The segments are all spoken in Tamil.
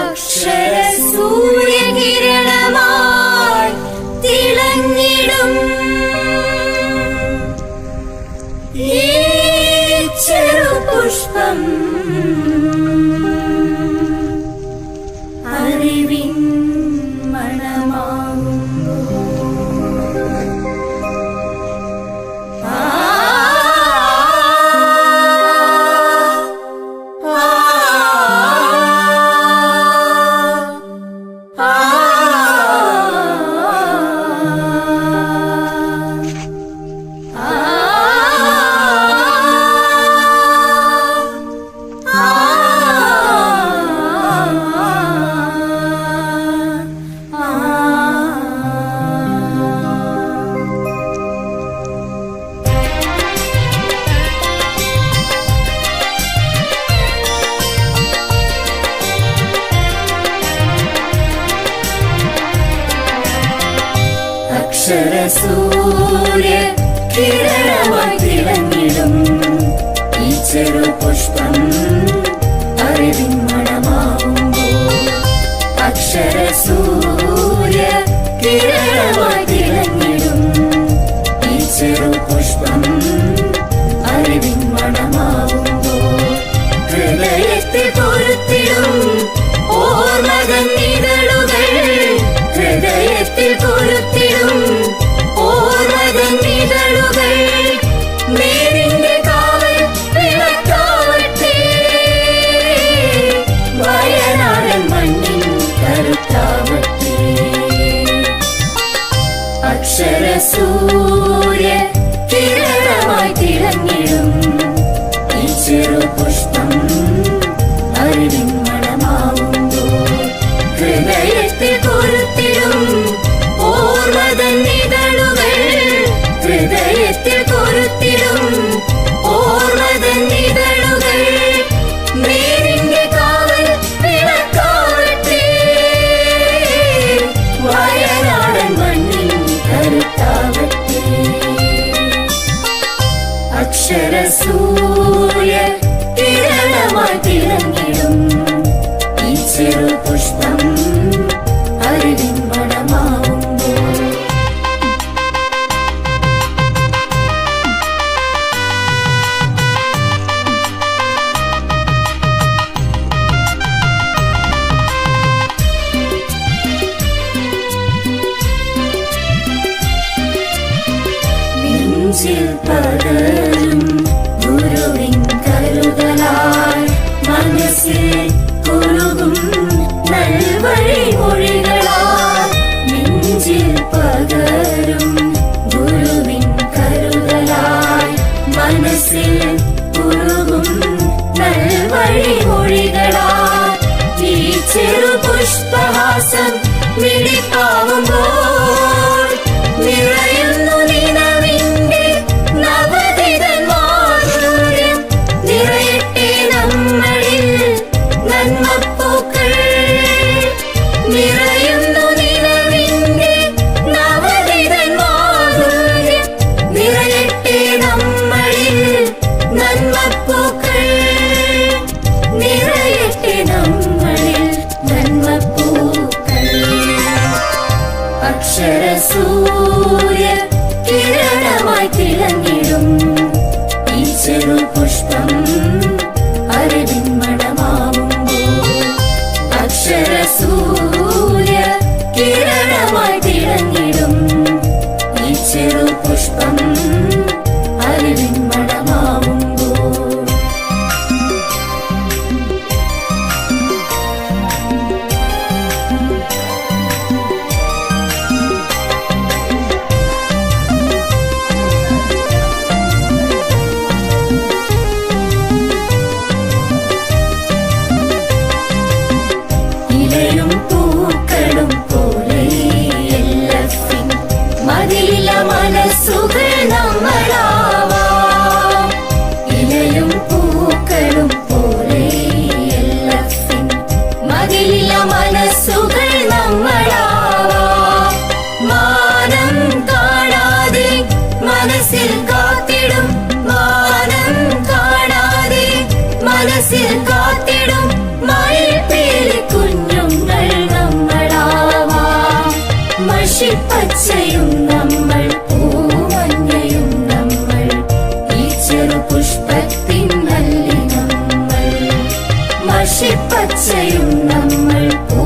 അക്ഷര സൂര്യകിരണമായി തിളങ്ങിടും. അക്ഷര സൂര്യ കിരണമായി ഈ ചെറു പുഷ്പം അറിവിൻ മണമാകുമ്പോൾ അക്ഷര സൂര്യ കിരണമായി ഈ ചെറു പുഷ്പം Ooh. സൂര്യ കിരണമായി തിളങ്ങിടും ഈ ചെറു പുഷ്പം അറിവിൻ മണമാവുമ്പോൾ ശില്പത all alone. zawsze మనసుగా പച്ചയും നമ്മൾ പോ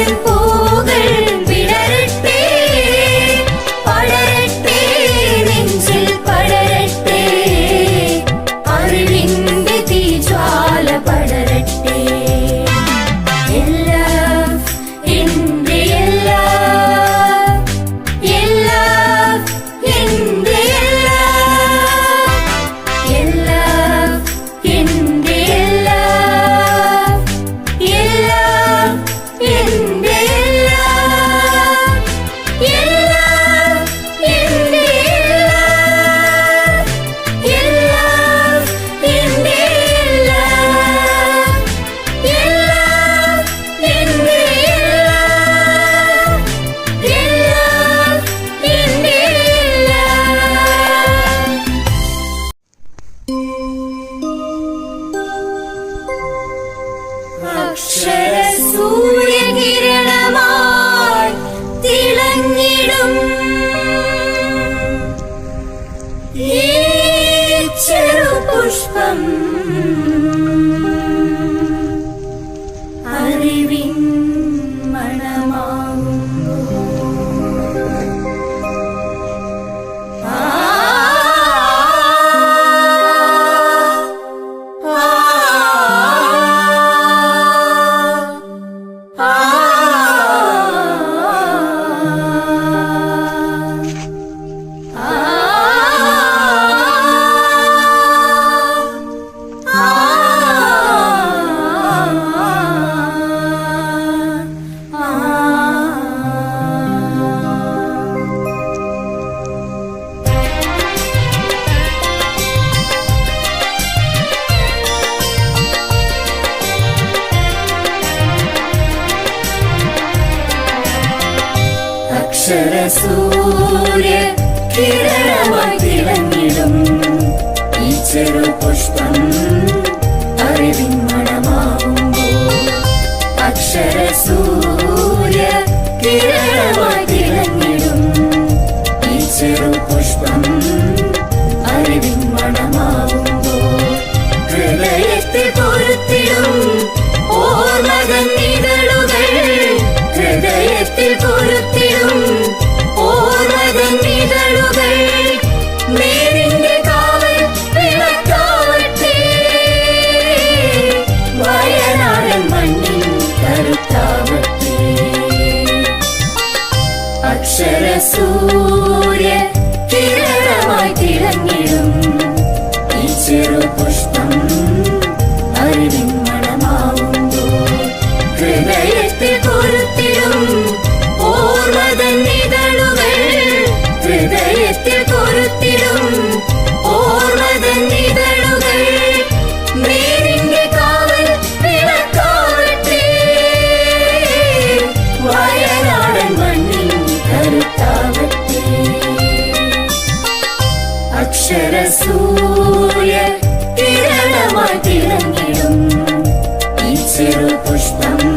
el അക്ഷര സൂര്യകിരണമായി തിളങ്ങിടും. அக்ஷர சூரிய கிரணமாய் திறந்திடும். ஈச்சரு புஷ்பம் அறிவின் மனமாகும் அக்ஷர சூரிய கிரணமாய் திறந்திடும். ஈச்சரு புஷ்பம் அறிவின் மனமாகும் ஹயத்தில் பொருத்திடும் ஓர் மகன் இதழுகள் ஹயத்தில் பொருத்தி അക്ഷര സൂര്യ കിരണമായി തിളങ്ങിടും ഈ ചെറു പുഷ്പം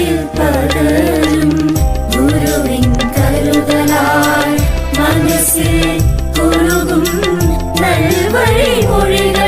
நெஞ்சில் படரும் குருவின் கருதலால் மனசில் குறுகும் நல்வழி மொழிகள்